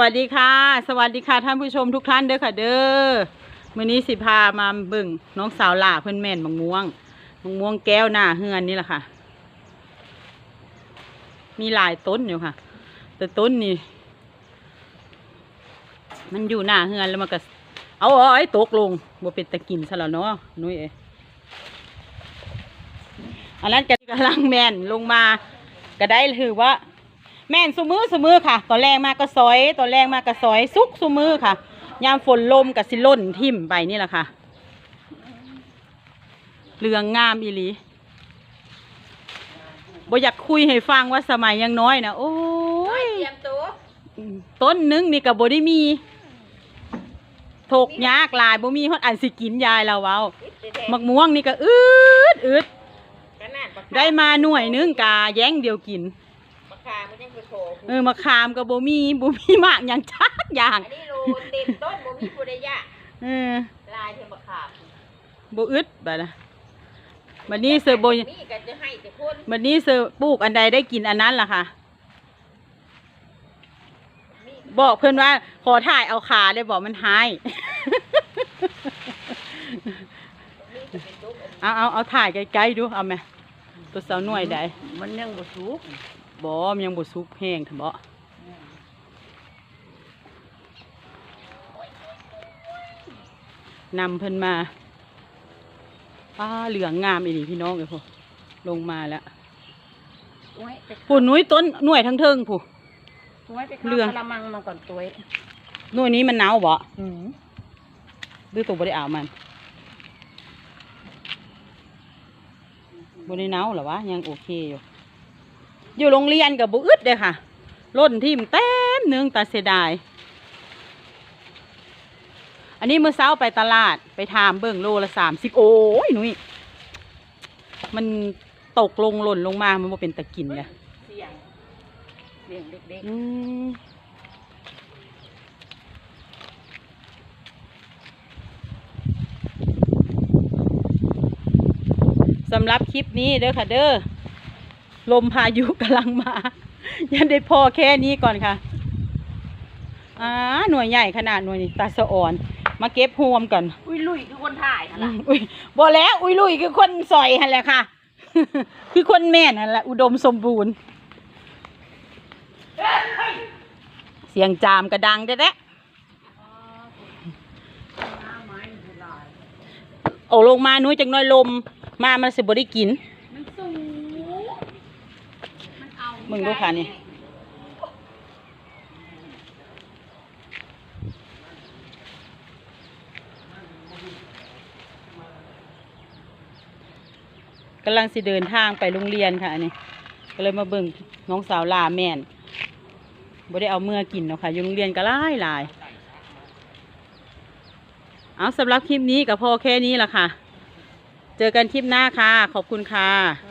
วัสดีค่ะ สวัสดีค่ะท่านผู้ชมทุกท่านเด้อค่ะ เด้อมื้อนี้สิพามาเบิ่งน้องสาวหล่าเพิ่นแม่นบางม่วงบางม่วงแก้วหน้าเฮือนนี่แหละค่ะ มีหลายต้นอยู่ค่ะ แต่ต้นนี่มันอยู่หน้าเฮือนแล้วมันก็เอาเอาไอ้ตกลงบ่เป็นตะกินซะแล้วเนาะนุ้ยเอ้ยอันนั้นก็กำลังแม่นลงมา ก็ได้ถือว่า แม่นสุมือสุมือค่ะตอนแรกมาก็ซอยตอนแรกมาก็ซอยซุกสุมือค่ะ ยามฝนลมกับสิล่นทิ่มไปนี่แหละค่ะเรืองงามอีหลีบ่อยากคุยให้ฟังว่าสมัยยังน้อยนะโอ้ยเตรียมตัวต้นหนึงนี่กับบ่ได้มีถกยากหลายบ่มีฮอดอันสิกินยายเราเว้ามักม่วงนี่ก็อืดอืดขนาดปากกาได้มาหน่วยหนึงกาแย้งเดียวกิน ปากกามันยังไปโถเออมะขามกับบ่มีบ่มีมากอย่างชักอย่าง อันนี้โลเต็มต้นบ่มีผู้ใดยะเออลายเทียมปากกาบ่อึดบัดนะบัดนี้เสือบ่มีกันจะให้แต่คนบัดนี้เสือปลูกอันใดได้กินอันนั้นล่ะค่ะมีบอกเพิ่นว่าขอถ่ายเอาขาได้บอกมันหาย มีจะเป็นตุ๊กเอาเอาเอาถ่ายไกลๆดูเอาไหมตัวสาวหน่วยใด มันยังบ่สุก บ่มันยังบ่สุกแห้งทำบ่นำเพิ่นมาป้าเหลืองงามอีหลีพี่น้องเอ้ยพ่อลงมาแล้วตัวให้ไปผู้หนุ่ยต้นหน่วยทั้งเทิงผู้ตัวให้ไปข้าเรื่องกระมังมาก่อนตัวหน่วยนี้มันหนาวบ่อืมหรือตัวบ่ได้เอามันบ่ได้หนาวเหรอวะยังโอเคอยู่ อยู่โรงเรียนกับบ่อึดเลยค่ะล้นทิ่มเต็มหนึงตาเสียดาย อันนี้เมื่อเช้าไปตลาดไปถามเบิ่งโลละสามสิบโอ้ยหนุ่ยมันตกลงหล่นลงมามันบ่เป็นตะกินเลยเสียงเสียงเด็กอืมสำหรับคลิปนี้เด้อค่ะเด้อ ลมพายุกำลังมา ยังได้พอแค่นี้ก่อนค่ะอ่าหน่วยใหญ่ขนาดหน่วยนี้ตาสะอ่อน มาเก็บหวมก่อนๆอุ้ยลุยคือคนถ่ายหั่นล่ะอุ้ยบอแล้ว อุ้ยลุยคือคนสอยหันแหละค่ะ คือคนแม่นหันแหละอุดมสมบูรณ์ เสียงจามกระดังแด้ๆเอาลงมาหนุ้ยจังน้อยลม มามันสิบ่ได้กิน มันสูง มึงดูค่ะนี่กำลังสิเดินทางไปโรงเรียนค่ะนนี้ก็เลยมาเบิ่งน้องสาวลาแม่นบ่ได้เอาเมื่อกินเนาะค่ะอยู่โรงเรียนก็หลายหลายเอาสำหรับคลิปนี้ก็พอแค่นี้ละค่ะ เจอกันคลิปหน้าค่ะ ขอบคุณค่ะ